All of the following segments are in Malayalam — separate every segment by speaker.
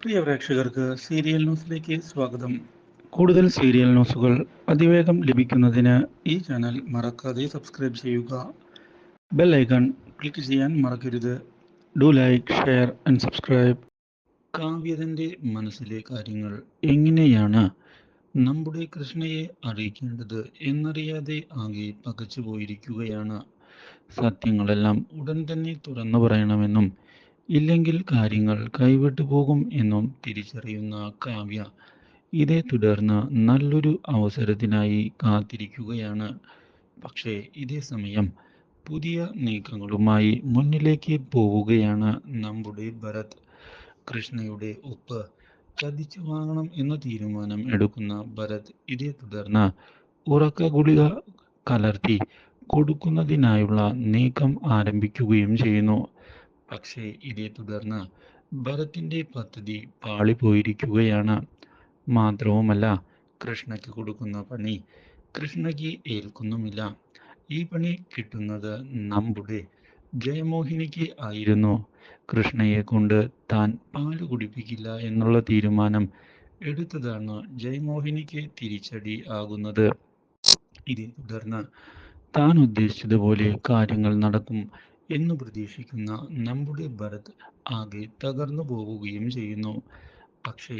Speaker 1: പ്രിയ പ്രേക്ഷകർക്ക് സീരിയൽ ന്യൂസിലേക്ക് സ്വാഗതം. കൂടുതൽ സീരിയൽ ന്യൂസുകൾ അതിവേഗം ലഭിക്കുന്നതിന് ഈ ചാനൽ മറക്കാതെ സബ്സ്ക്രൈബ് ചെയ്യുക. ബെൽ ഐക്കൺ ക്ലിക്ക് ചെയ്യാൻ മറക്കരുത്. Do like share and subscribe. കാവ്യതന്റെ മനസ്സിലെ കാര്യങ്ങൾ എങ്ങനെയാണ് നമ്മുടെ കൃഷ്ണയെ അറിയിക്കേണ്ടത് എന്നറിയാതെ ആകെ പകച്ചു പോയിരിക്കുകയാണ് സത്യങ്ങളെല്ലാം ഉടൻ തന്നെ തുറന്നു പറയണമെന്നും ഇല്ലെങ്കിൽ കാര്യങ്ങൾ കൈവിട്ടു പോകും എന്നും തിരിച്ചറിയുന്ന കാവ്യ ഇതേ തുടർന്ന് നല്ലൊരു അവസരത്തിനായി കാത്തിരിക്കുകയാണ്. പക്ഷേ ഇതേ സമയം പുതിയ നീക്കങ്ങളുമായി മുന്നിലേക്ക് പോവുകയാണ് നമ്മുടെ ഭരത്. കൃഷ്ണയുടെ ഒപ്പ് ചതിച്ചു വാങ്ങണം എന്ന തീരുമാനം എടുക്കുന്ന ഭരത് ഇതേ തുടർന്ന് ഉറക്ക ഗുളിക കലർത്തി കൊടുക്കുന്നതിനായുള്ള നീക്കം ആരംഭിക്കുകയും ചെയ്യുന്നു. പക്ഷേ ഇതേ തുടർന്ന് ഭരത്തിന്റെ പദ്ധതി പാളിപ്പോയിരിക്കുകയാണ് മാത്രവുമല്ല കൃഷ്ണയ്ക്ക് കൊടുക്കുന്ന പണി കൃഷ്ണയ്ക്ക് ഏൽക്കുന്നുമില്ല. ഈ പണി കിട്ടുന്നത് നമ്മുടെ ജയമോഹിനിക്ക് ആയിരുന്നു. കൃഷ്ണയെ കൊണ്ട് താൻ പാൽ കുടിപ്പിക്കില്ല എന്നുള്ള തീരുമാനം എടുത്തതാണ് ജയമോഹിനിക്ക് തിരിച്ചടി ആകുന്നത്. ഇതേ തുടർന്ന് താൻ ഉദ്ദേശിച്ചതുപോലെ കാര്യങ്ങൾ നടക്കും. എന്ന് പ്രതീക്ഷിക്കുന്ന നമ്മുടെ ഭരത് ആകെ തകർന്നു പോവുകയും ചെയ്യുന്നു. പക്ഷേ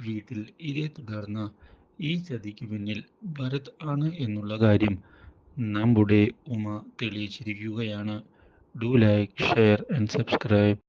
Speaker 1: വീട്ടിൽ ഇതേ തുടർന്ന് ഈ ചതിക്ക് പിന്നിൽ ഭരത് ആണ് എന്നുള്ള കാര്യം നമ്മുടെ Uma തെളിയിച്ചിരിക്കുകയാണ്. Do like share and subscribe